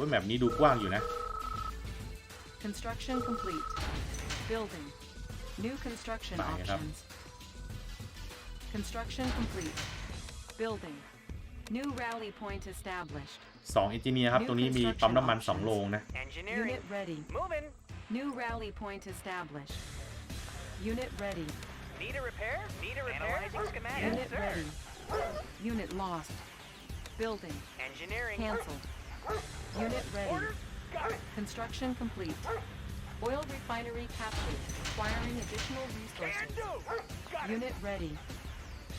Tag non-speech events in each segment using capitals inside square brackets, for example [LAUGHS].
ว่าแมปนี้ดูกว้างอยู่นะ Construction complete. Building. New construction options. Construction complete. Building. New rally point established. สองเอนจิเนียร์ครับตรงนี้มีปั๊มน้ำมันสองโรงนะ Unit ready. Moving. New rally point established. Unit ready. Need a repair? Need a repair? Analyzing schematics, Unit r ready. Unit lost. Building. Engineering. Cancelled. Unit ready. Construction complete. Oil refinery captured, acquiring additional resources. Unit ready.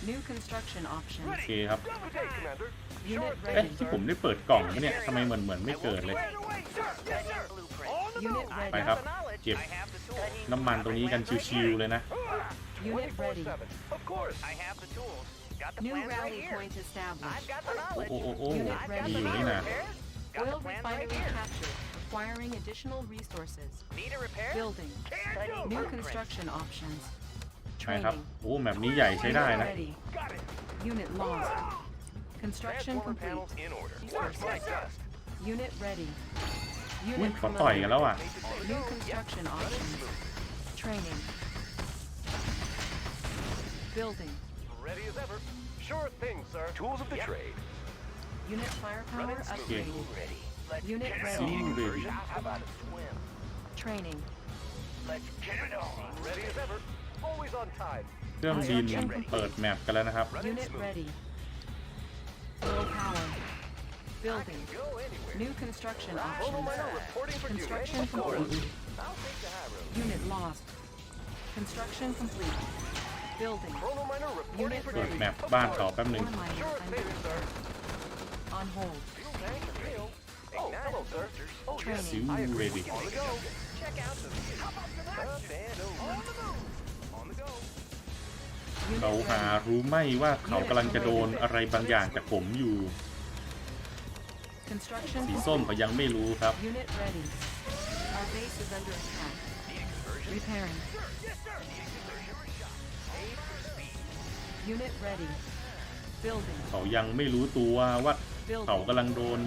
New construction options. เคครับ Okay, Commander. Unit เอ๊ะ ready. ที่ผมได้เปิดกล่องเนี่ยทำไมเหมือนเหมือนไม่เกิดเลย Right away, sir. Yes, sir. On the Unit move. I ready. ไปครับ have the knowledge. เก็บ I have the tools. น้ำมันตรงนี้กันชิวๆเลยนะ Unit ready. 24/7. Of course. I have the tools. Got the New plans right rally here. point established. I've got the knowledge. โอ้โอ้โอ้โอ้ I've มี got อ the ยู่นี่ knowledge, นะ Harris. Got Oil refinery right captured. Requiring additional resources. Need a repair? Building. New construction options. Training. โอ้แบบนี้ใหญ่ใช้ได้ Unit นะ ready. Got it. Unit lost. Ah! Construction complete. in order. Works like dust. Unit ready. Unit เขาต่อยกันแล้วอ่ะ Need to New note. Yep. options. Training. Building. Ready as ever. Sure thing, sir. Tools of the Yep. trade Unit firepower upgrade. Ready. Unit get ready. How about a swim? Training. Let's get it on. Ready as ever. Always on time. เครื่องบินเปิดแมปกันแล้วนะครับ Unit ready. Low power. Building. New construction options. Construction complete. Unit lost. Construction complete. Building. Unit ready. เปิดแมปบ้านต่อแป๊บหนึ่ง Ore miner on hold. Fuel tank for real. Oh, hello, sir. Oh, yes. Training. I agree with you. On the go. Check out the view. Up and over. On the move. On the go. เขาหารู้ไหมว่าเขากำลังจะโดนอะไรบางอย่างจากผมอยู่ Construction สีส้มเขายังไม่รู้ครับ unit ready. Our base is under attack. Repairing. Unit ready. Building. เขายังไม่รู้ตัวว่าเขากำลังโดน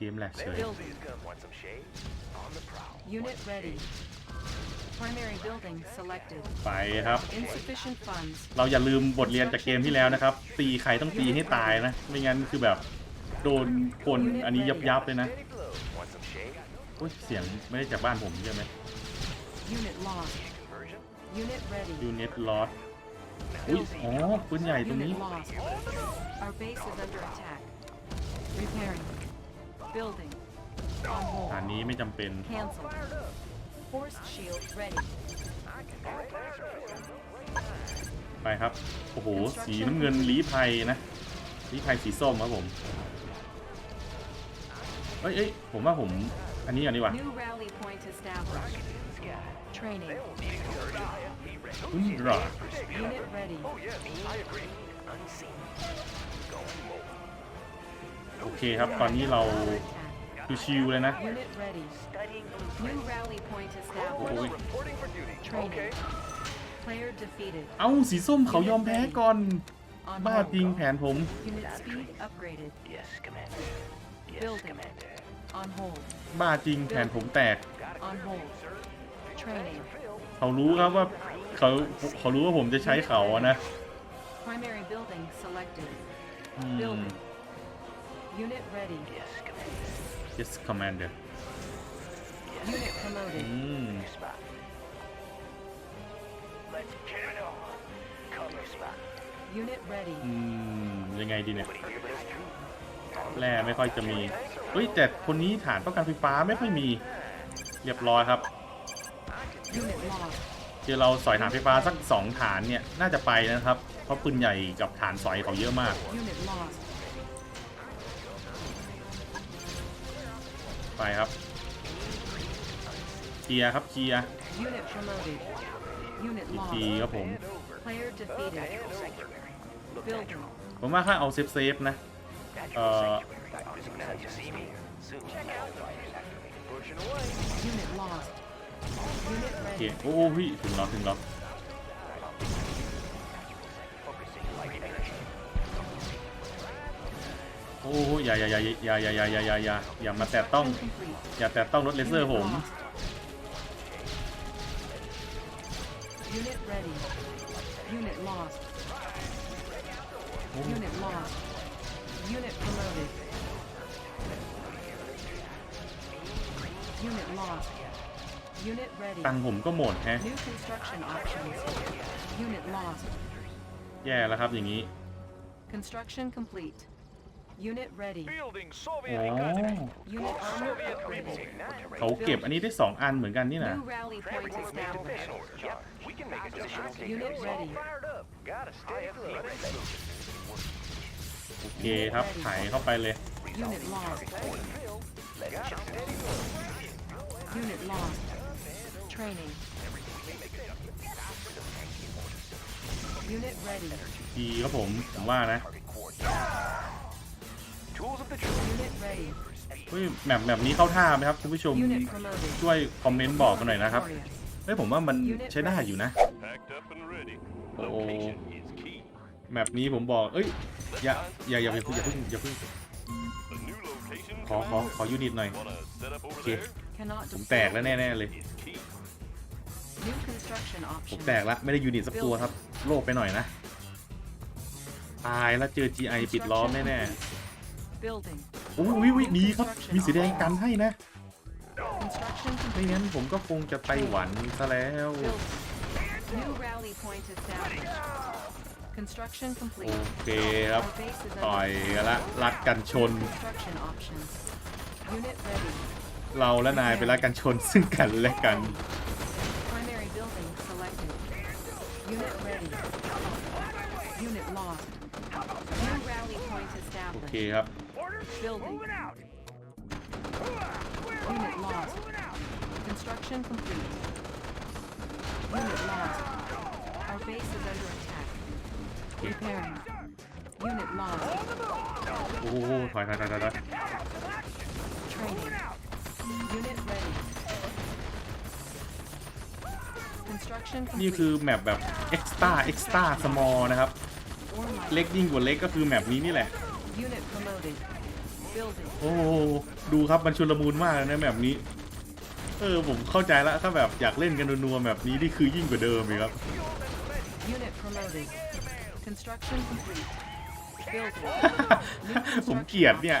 เกมแหลกเลยไปครับ เราอย่าลืมบทเรียนจากเกมที่แล้วนะครับตีใครต้องตีให้ตายนะ ไม่งั้นคือแบบโดนคนอันนี้ยับยับเลยนะอุยเสียงไม่ได้จากบ้านผมใช่ไหมยูนิตลอสอุ้ยอ๋อปืนใหญ่ตรงนี้ o u r base is under attack. Repairing. Building. On ฐาน hold. นี้ไม่จำเป็น c a n c e l Force shield ready. ไปครับ โอ้โห สีน้ำเงินลีภัยนะ ลีภัยสีส้มครับผม เอ้ยเอ้ยผมว่าผมอันนี้อันนี้วะาอุ้ยรอโอเคครับตอนนี้เราชิวๆเลยนะ เอาสีส้มเขายอมแพ้ก่อน บ้าจริงแผนผมบ้าจริงแผนผมแตกเขารู้ครับว่าเขาเขารู้ว่าผมจะใช้เขาอะนะอืม y e s Commander. Unit promoted. อืมยังไงดีเนี่ยแร่ไม่ค่อยจะมีเฮ้ยแต่คนนี้ฐานป้องกันไฟฟ้าไม่ค่อยมี เรียบร้อยครับเดี๋ยวเราสอยฐานไฟฟ้าสักสองฐานเนี่ยน่าจะไปนะครับ เพราะปืนใหญ่กับฐานสอยเขาเยอะมากไปครับเคลียครับเคลียอีกทีครับผมผมว่าค่าเอาเซฟเซฟนะเอ่อโอ้โหถึงแล้วถึงแล้วโอ้โหอย่าอย่าอย่าอย่าอย่าอย่าอย่าอย่าอย่าอย่ามาแตะต้องอย่าแตะต้องรถเลเซอร์ผมโอ้โหตังผมก็หมดแฮะแย่แล้วครับอย่างนี้โอ้โหเขาเก็บอันนี้ได้สองอันเหมือนกันนี่นะ โอเคครับถ่ายเข้าไปเลย Unit lost. Training. Unit ready. ดีครับผมผมว่านะ Unit ready. เฮ้ยแมปแบบนี้เข้าท่าไหมครับคุณผู้ชมช่วยคอมเมนต์บอกกันหน่อยนะครับเฮ้ยผมว่ามันใช้ได้อยู่นะโอ้แมปนี้ผมบอกเอ้ยอย่า อย่าอย่าอย่าเพิ่งอย่าเพิ่งขอขอขอยูนิตหน่อยโอเคผมแตกแล้วแน่ ๆ เลย ผมแตกแล้วไม่ได้ยูนิตสักตัวครับ โลบไปหน่อยนะ ตาย แล้วเจอจีไอปิดล้อม แน่ๆโอ้ยวิดีครับมีสีแดงกันให้นะไม่งั้น ผมก็คงจะไปหวันซะแล้วโอเคครับต่อยกันละรัดกันชนเราและนายไปรักกันชนซึ่งกันและกันโอเคครับโอ้ถอยถอยถอยถอยนี่คือแมปแบบเอ็กซ์ต้าเอ็กซ์ต้าสมอลนะครับ เล็กยิ่งกว่าเล็กก็คือแมปนี้นี่แหละ โอ้ดูครับมันชุลมุนมากเลยนะแมปนี้ เออผมเข้าใจแล้วถ้าแบบอยากเล่นกันนัวๆแบบนี้นี่คือยิ่งกว่าเดิมเลยครับผมเกลียดเนี่ย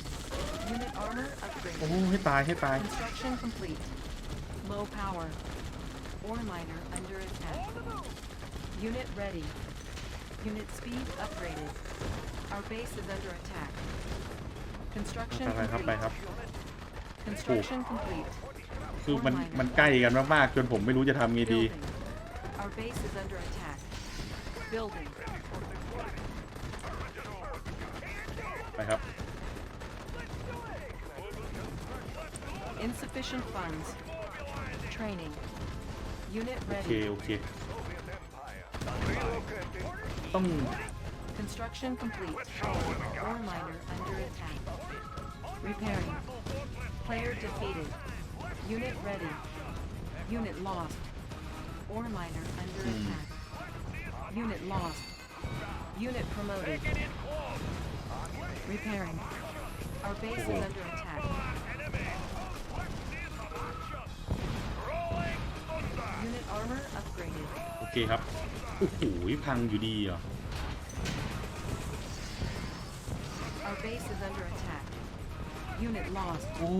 โอ้ให้ตายให้ตายอะไรครับไปครับถูกคือมันมันใกล้กันมากๆจนผมไม่รู้จะทำยังไงดีไปครับ Insufficient funds. Training. Unit โอเค ready. Okay. ต้อง um. Construction complete. Ore miner under attack. Repairing. Player defeated. Unit ready. Unit lost. Ore miner under hmm. attack. Unit lost. Unit promoted. Repairing. Our base is under attack. โอเคครับโอ้โหพังอยู่ดีอะโอ้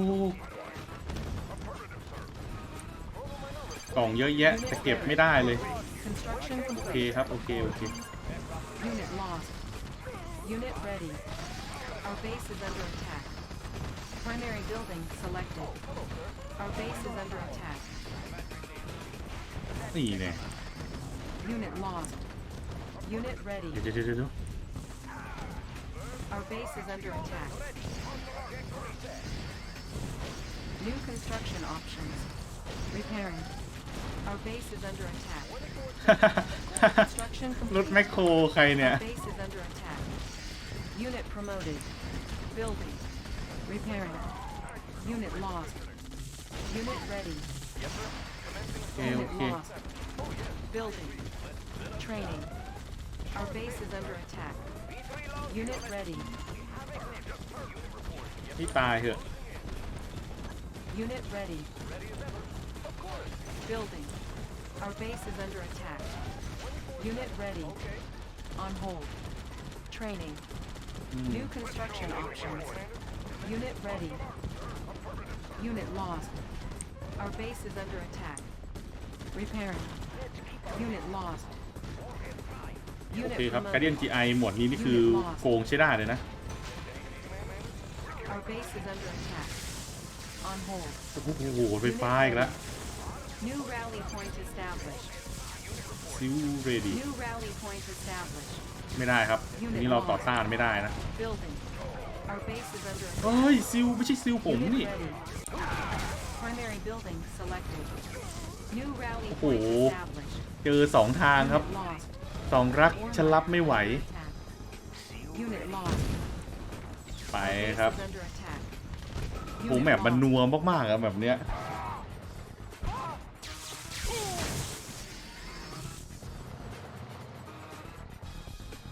กล่องเยอะแยะแต่เก็บไม่ได้เลยโอเคครับโอเคโอเคโอเค Unit lost. Unit ready. Our base is under attack. New construction options. Repairing. Our base is under attack. [LAUGHS] Construction รถ Our base is under attack. Unit promoted. Building. Repairing. Unit lost. Unit ready. Okay, okay. Building. Training. Our base is under attack. Unit ready. ที่ตายเหอะ Unit ready. Building. Our base is under attack. Unit ready. On hold. Training. Hmm. New construction options. Unit ready. Unit lost. Our base is under attack. Repairing. Unit lost. โอเคครับการเดียนจีไอหมวดนี้นี่คือโกงใช่ได้เลยนะโอ้โหไฟฟ้าอีกแล้วซิวเรดี้ไม่ได้ครับทีนี้เราต่อต้านไม่ได้นะเฮ้ยซิวไม่ใช่ซิวผมนี่โอ้โหเจอสองทางครับ สองรักฉันรับไม่ไหวไปครับ b a โหแมปมันนัวมากๆับแบบเนี้ย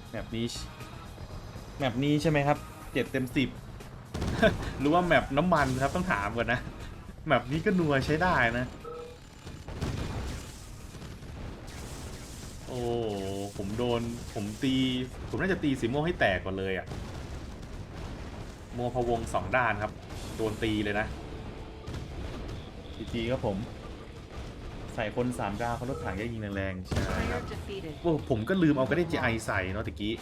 แมปนี้แมปนี้ใช่ไหมครับเจ็ดเต็มสิบหรือว่าแมปน้ำมันครับต้องถามก่อนนะแบบนี้ก็นัวใช้ได้นะ โอ้ ผมโดนผมตี ผมน่าจะตีสีม่วงให้แตกก่อนเลยอะ่ะมัวพวงสองด้านครับ โดนตีเลยนะจีก็ผม ใส่คนสามดาวเขาลดถังได้ยิงแรงๆใช่ครับโอ้ ผมก็ลืมเอากระดิจีไอใส่เนาะตะกี้